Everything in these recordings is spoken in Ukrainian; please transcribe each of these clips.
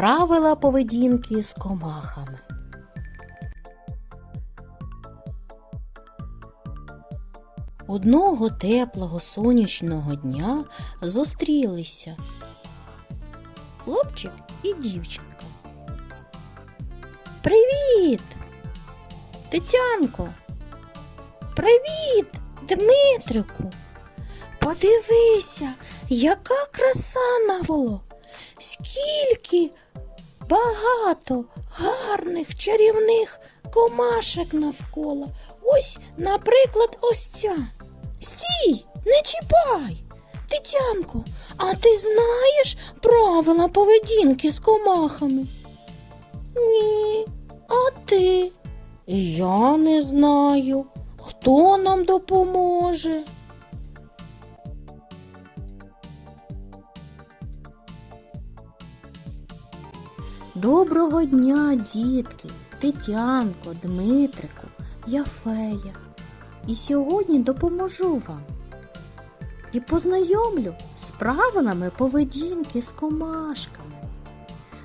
Правила поведінки з комахами. Одного теплого сонячного дня зустрілися хлопчик і дівчинка. Привіт! Тетянко! Привіт, Дмитрику! Подивися, яка краса навколо! Скільки багато гарних чарівних комашек навколо. Ось, наприклад, ось ця. Стій, не чіпай. Тетянко, а ти знаєш правила поведінки з комахами? Ні, а ти? Я не знаю. Хто нам допоможе? Доброго дня, дітки, Тетянко, Дмитрику, я фея. І сьогодні допоможу вам і познайомлю з правилами поведінки з комашками.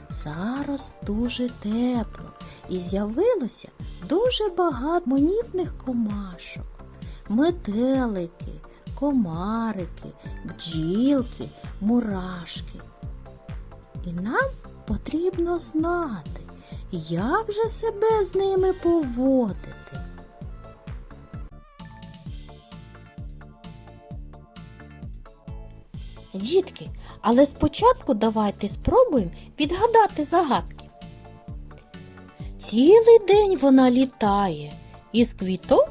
Зараз дуже тепло і з'явилося дуже багато монітних комашок, метелики, комарики, бджілки, мурашки. І нам потрібно знати, як же себе з ними поводити. Дітки, але спочатку давайте спробуємо відгадати загадки. Цілий день вона літає, із квіток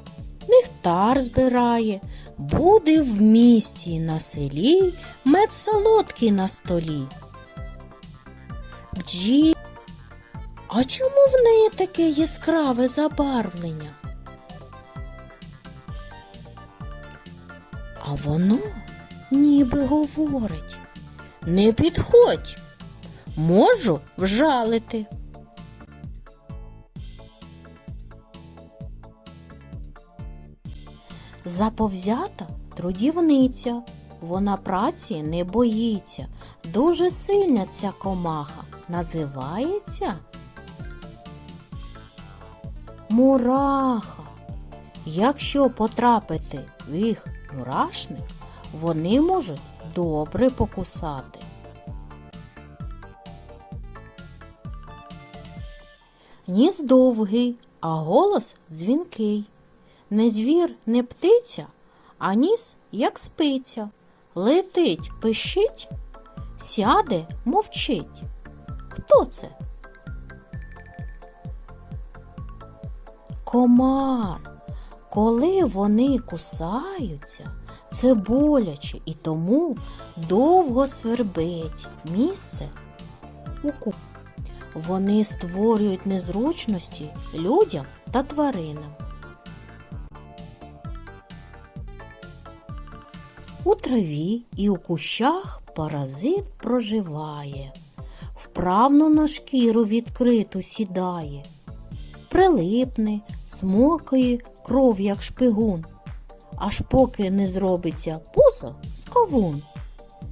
нектар збирає, буде в місті на селі мед солодкий на столі. Бджі. А чому в неї таке яскраве забарвлення? А воно ніби говорить. Не підходь, можу вжалити. Заповзята трудівниця, вона праці не боїться. Дуже сильна ця комаха називається мураха. Якщо потрапити в їх мурашник, вони можуть добре покусати. Ніс довгий, а голос дзвінкий. Не звір, не птиця, а ніс, як спиця. Летить, пищить, сяде, мовчить. Хто це? Комар. Коли вони кусаються, це боляче і тому довго свербить місце у. Вони створюють незручності людям та тваринам. У траві і у кущах паразит проживає, вправно на шкіру відкриту сідає, прилипне, смокає кров, як шпигун, аж поки не зробиться пузо з кавун.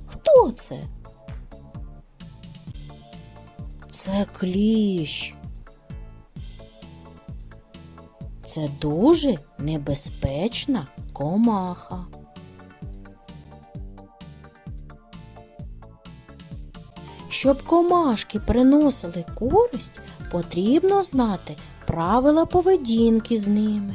Хто це? Це кліщ. Це дуже небезпечна комаха. Щоб комашки приносили користь, потрібно знати правила поведінки з ними.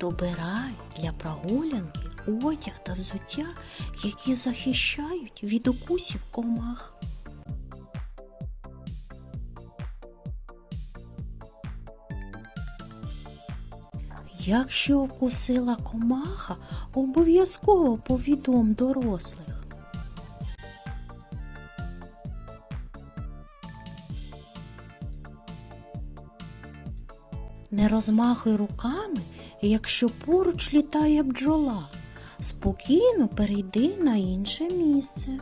Добирай для прогулянки одяг та взуття, які захищають від укусів комах. Якщо укусила комаха, обов'язково повідом дорослих. Не розмахуй руками, якщо поруч літає бджола. Спокійно перейди на інше місце.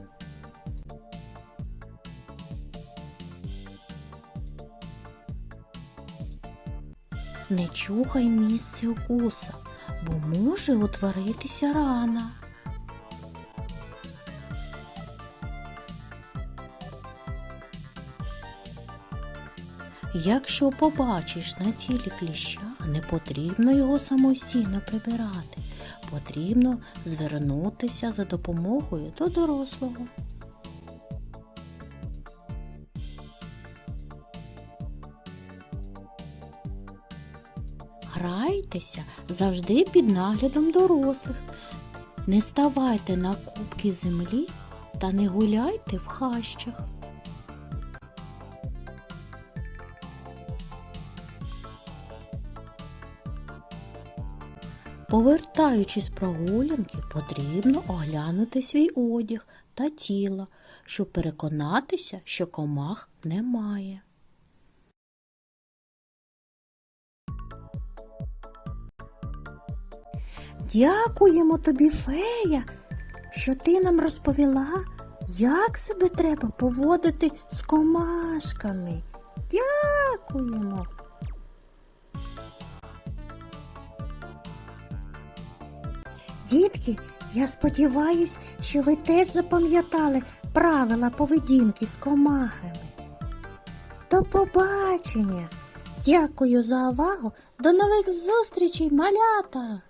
Не чухай місце укуса, бо може утворитися рана. Якщо побачиш на тілі кліща, не потрібно його самостійно прибирати. Потрібно звернутися за допомогою до дорослого. Грайтеся завжди під наглядом дорослих. Не ставайте на кубки землі та не гуляйте в хащах. Повертаючись прогулянки, потрібно оглянути свій одяг та тіло, щоб переконатися, що комах немає. Дякуємо тобі, фея, що ти нам розповіла, як себе треба поводити з комашками. Дякуємо. Дітки, я сподіваюсь, що ви теж запам'ятали правила поведінки з комахами. До побачення! Дякую за увагу! До нових зустрічей, малята!